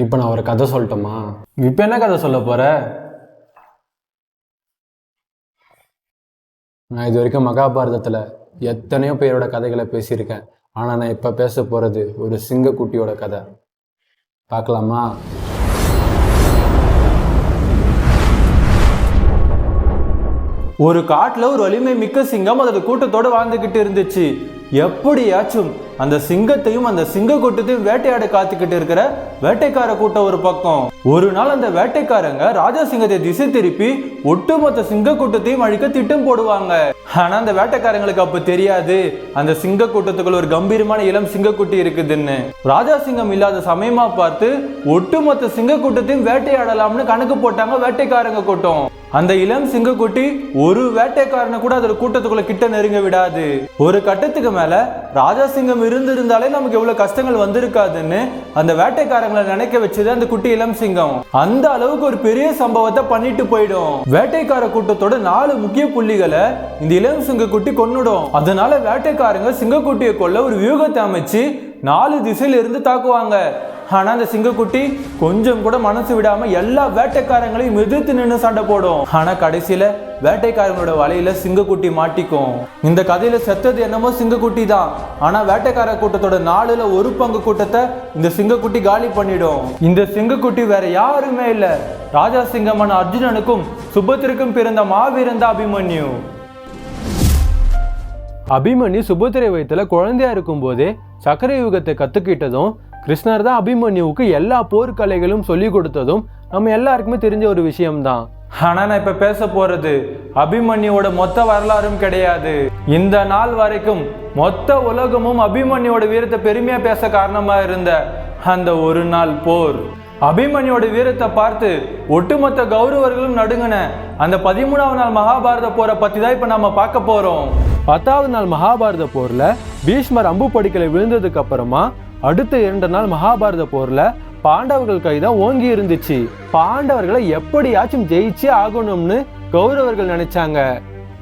இப்போ நான் ஒரு கதை சொல்லட்டுமா? இப்போ என்ன கதை சொல்ல போற? நான் இது வரைக்கும் மகாபாரதத்தில் எத்தனையோ பேரோட கதைகளை பேசியிருக்கேன். ஆனால் நான் இப்போ பேச போகிறது ஒரு சிங்கக்குட்டியோட கதை. பார்க்கலாமா? ஒரு காட்டில் ஒரு வலிமை மிக்க சிங்கம் அதோட கூட்டத்தோடு வாழ்ந்துக்கிட்டு இருந்துச்சு. எப்படியாச்சும் அந்த சிங்கத்தையும் அந்த சிங்க கூட்டத்தையும் வேட்டையாட காத்துக்கிட்டு இருக்கிற வேட்டைக்கார கூட்டம் ஒரு பக்கம். ஒரு நாள் அந்த வேட்டைக்காரங்க ராஜா சிங்கத்தை திசை திருப்பி ஒட்டுமொத்த சிங்க கூட்டத்தையும் அழிக்க திட்டம் போடுவாங்க. ஆனா அந்த வேட்டைக்காரங்களுக்கு அப்ப தெரியாது. அந்த சிங்க கூட்டத்துக்குள்ள ஒரு கம்பீரமான இளம் சிங்கக்குட்டி இருக்குதுன்னு. ராஜா சிங்கம் இல்லாத சமயமா பார்த்து ஒட்டுமொத்த சிங்க கூட்டத்தையும் வேட்டையாடலாம்னு கணக்கு போட்டாங்க வேட்டைக்காரங்க கூட்டம். அந்த இளம் சிங்கக்குட்டி ஒரு வேட்டைக்காரனை கூட அதோட கூட்டத்துக்குள்ள கிட்ட நெருங்க விடாது. ஒரு கட்டத்துக்கு மேல ராஜா சிங்கம் இருந்திருந்தாலே நமக்கு எவ்வளவு கஷ்டங்கள் வந்திருக்காதுன்னு அந்த வேட்டைக்காரங்களை நினைக்க வச்சது அந்த குட்டி இளம் சிங்கம். அந்த அளவுக்கு ஒரு பெரிய சம்பவத்தை பண்ணிட்டு போயிடும். வேட்டைக்கார கூட்டத்தோட நாலு முக்கிய புள்ளிகளை இந்த இளம் சிங்கக்குட்டி கொன்னுடும். அதனால வேட்டைக்காரங்க சிங்கக்குட்டியை கொள்ள ஒரு வியூகத்தை அமைச்சு நாலு திசையில இருந்து தாக்குவாங்க. ஆனா அந்த சிங்கக்குட்டி கொஞ்சம் கூட மனசு விடாம எல்லா வேட்டைக்காரங்களையும் எதிர்த்து நின்று சண்டை போடும். ஆனா கடைசியில வேட்டைக்காரங்களோட வலையில சிங்கக்குட்டி மாட்டிக்கும். இந்த கதையில செத்தது என்னமோ சிங்கக்குட்டி தான். ஆனா வேட்டைக்கார கூட்டத்தோட நாலுல ஒரு பங்கு கூட்டத்தை இந்த சிங்கக்குட்டி காலி பண்ணிடும். இந்த சிங்கக்குட்டி வேற யாருமே இல்ல. ராஜா சிங்கமான அர்ஜுனனுக்கும் சுபத்திற்கும் பிறந்த மாவீரன் தான் அபிமன்யு. அபிமன்யு சுபத்திரை வயத்துல குழந்தையா இருக்கும் போதே சக்கர யுகத்தை கத்துக்கிட்டதும் கிருஷ்ணர் தான் அபிமன்யுவுக்கு எல்லா போர்க்கலைகளும் சொல்லி கொடுத்ததும் நம்ம எல்லாருக்குமே தெரிஞ்ச ஒரு விஷயம்தான். ஆனா நான் இப்ப பேச போறது அபிமன்யுவோட மொத்த வரலாறும் கிடையாது. இந்த நாள் வரைக்கும் மொத்த உலகமும் அபிமன்யுவோட வீரத்தை பெருமையா பேச காரணமா இருந்த அந்த ஒரு நாள் போர். அபிமன்யோட வீரத்தை பார்த்து ஒட்டுமொத்த கௌரவர்களும் நடுங்கின அந்த பதிமூணாவது நாள் மகாபாரத போரை பத்தி தான் இப்ப நம்ம பார்க்க போறோம். பத்தாவது நாள் மகாபாரத போர்ல பீஷ்மர் அம்பு படிக்கலை விழுந்ததுக்கு அப்புறமா அடுத்த இரண்டு நாள் மகாபாரத போர்ல பாண்டவர்கள் கைதான் ஓங்கி இருந்துச்சு. பாண்டவர்களை எப்படியாச்சும் ஜெயிச்சே ஆகணும்னு கௌரவர்கள் நினைச்சாங்க.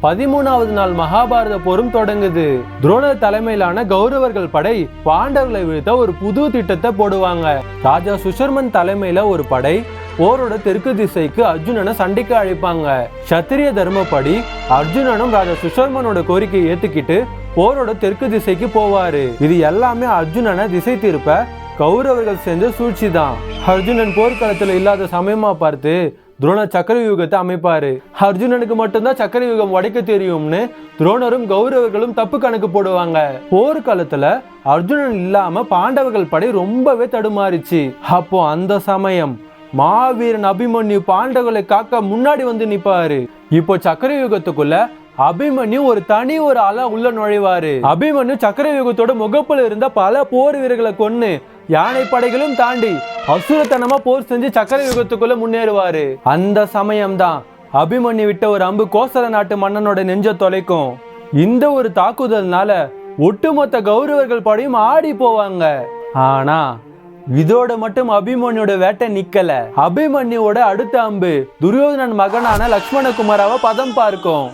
பதிமூணாவது நாள் மகாபாரத போரும் தொடங்குது. துரோணர் தலைமையிலான கௌரவர்கள் படை பாண்டவர்களை வீழ்த்த ஒரு புது திட்டத்தை போடுவாங்க. ராஜா சுஷர்மன் தலைமையில ஒரு படை போரோட தெற்கு திசைக்கு அர்ஜுனனை சண்டைக்கு அழைப்பாங்க. சத்திரிய தர்மப்படி அர்ஜுனனும் ராஜா சுஷர்மனோட கோரிக்கையை ஏத்துக்கிட்டு போரோட தெற்கு திசைக்கு போவாரு. இது எல்லாமே அர்ஜுனனை திசை திருப்ப கௌரவர்கள் செஞ்ச சூழ்ச்சி தான் அர்ஜுனன் போர்க்களத்துல இல்லாத சமயமா பார்த்து துரோண சக்கர யுகத்தை அமைப்பாரு. அர்ஜுனனுக்கு மட்டும்தான் சக்கர யுகம் உடைக்க தெரியும்னு துரோணரும் கௌரவர்களும் தப்பு கணக்கு போடுவாங்க. போர்க்காலத்துல அர்ஜுனன் இல்லாம பாண்டவர்கள் படை ரொம்பவே தடுமாறிச்சு. அப்போ அந்த சமயம் மாவீரன் அபிமன்யு பாண்டவர்களை காக்க முன்னாடி வந்து நிப்பாரு. இப்போ சக்கரவியூகத்துக்குள்ள அபிமன்யு ஒரு தனி ஒரு ஆளா உள்ள நுழைவாரு. அபிமன்யு சக்கர யுகத்தோட முகப்புல இருந்த பல போர் வீரர்களை கொன்னு யானை படைகளும் தாண்டி அசுரத்தனமா போர் செஞ்சு சக்கரவியூகத்துக்குள்ள முன்னேறுவாரு. அந்த சமயம்தான் அபிமன்யு விட்ட ஒரு அம்பு கோசல நாட்டு மன்னனோட நெஞ்ச தொலைக்கும். இந்த ஒரு தாக்குதல்னால ஒட்டுமொத்த கௌரவர்கள் படையும் ஆடி போவாங்க. ஆனா இதோட மட்டும் அபிமன்யோட வேட்டை நிக்கல. அபிமன்யோட அடுத்த அம்பு துரியோதனன் மகனான லக்ஷ்மணகுமாராவை பதம் பார்க்கும்.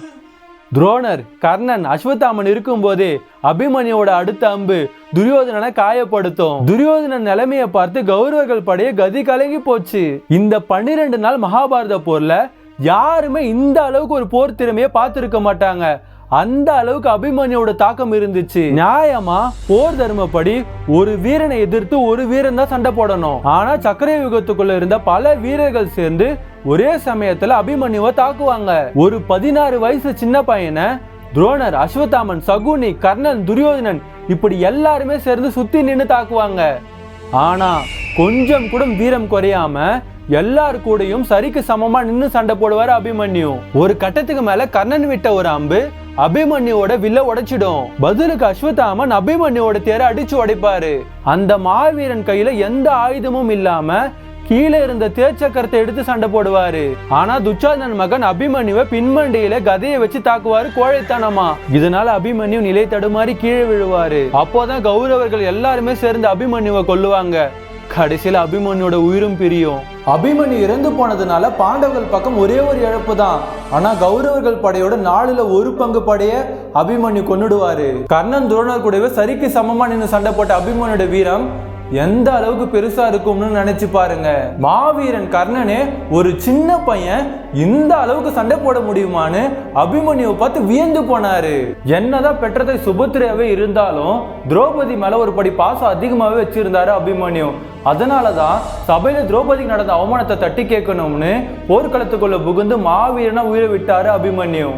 துரோணர் கர்ணன் அஸ்வத்தாமன் இருக்கும்போதே அபிமன்யோட அடுத்த அம்பு துரியோதனனை காயப்படுத்தும். துரியோதனன் நிலைமையை பார்த்து கௌரவர்கள் படைய கதி கலங்கி போச்சு. இந்த பன்னிரெண்டு நாள் மகாபாரத போர்ல யாருமே இந்த அளவுக்கு ஒரு போர் திறமையை பார்த்துருக்க மாட்டாங்க. அந்த அளவுக்கு அபிமன்யோட தாக்கம் இருந்துச்சு. நியாயமா போர் தர்மப்படி ஒரு வீரனை எதிர்த்து ஒரு வீரன் தான் சண்டை போடணும். ஆனா சக்கர யுகத்துக்குள்ள இருந்த பல வீரர்கள் சேர்ந்து ஒரே சமயத்துல அபிமன்யுவை தாக்குவாங்க. ஒரு பதினாறு வயசு சின்ன பையனை துரோணர் அஸ்வத்தாமன் சகுனி கர்ணன் துரியோதனன் இப்படி எல்லாருமே சேர்ந்து சுத்தி நின்று தாக்குவாங்க. ஆனா கொஞ்சம் கூட வீரம் குறையாம எல்லார் கூடயும் சரிக்கு சமமா நின்று சண்டை போடுவாரு அபிமன்யு. ஒரு கட்டத்துக்கு மேல கர்ணன் விட்ட ஒரு அம்பு அபிமன்யுவோட வில்ல உடைச்சிடும். பதிலுக்கு அஸ்வத்தாமன் அபிமன்யுவோட தேரை அடிச்சு உடைப்பாரு. அந்த மாவீரன் கையில எந்த ஆயுதமும் இல்லாம கீழே இருந்த தேச்சக்கரத்தை எடுத்து சண்டை போடுவாரு. ஆனா துச்சாதனன் மகன் அபிமன்யுவை பின்மண்டியில கதையை வச்சு தாக்குவாரு கோழைத்தனமா. இதனால அபிமன்யு நிலை தடுமாறி கீழே விழுவாரு. அப்போதான் கௌரவர்கள் எல்லாருமே சேர்ந்து அபிமன்யுவை கொல்லுவாங்க. கடைசியில அபிமன்யோட உயிரும் பிரியும். அபிமன்யு இறந்து போனதுனால பாண்டவர்கள் பக்கம் ஒரே ஒரு இழப்பு தான். ஆனா கௌரவர்கள் படையோட நாலுல ஒரு பங்கு படைய அபிமன்யு கொன்னுடுவாரு. கர்ணன் துரோணர் கூடவே சரிக்கு சமமா நின்று சண்டை போட்ட அபிமன்யோட வீரம் எந்த அளவுக்கு பெருசா இருக்கும்னு நினைச்சு பாருங்க. மாவீரன் கர்ணனே ஒரு சின்ன பையன் இந்த அளவுக்கு சண்டை போட முடியுமான்னு அபிமன்யுவை பார்த்து வியந்து போனாரு. என்னதான் பெற்றதை சுபத்ரையாவே இருந்தாலும் திரௌபதி மேல ஒரு படி பாசம் அதிகமாகவே வச்சிருந்தாரு அபிமன்யு. அதனால தான் சபையில திரௌபதிக்கு நடந்த அவமானத்தை தட்டி கேட்கணும்னு போர்க்களத்துக்குள்ள புகுந்து மாவீரனா உயிரை விட்டாரு அபிமன்யு.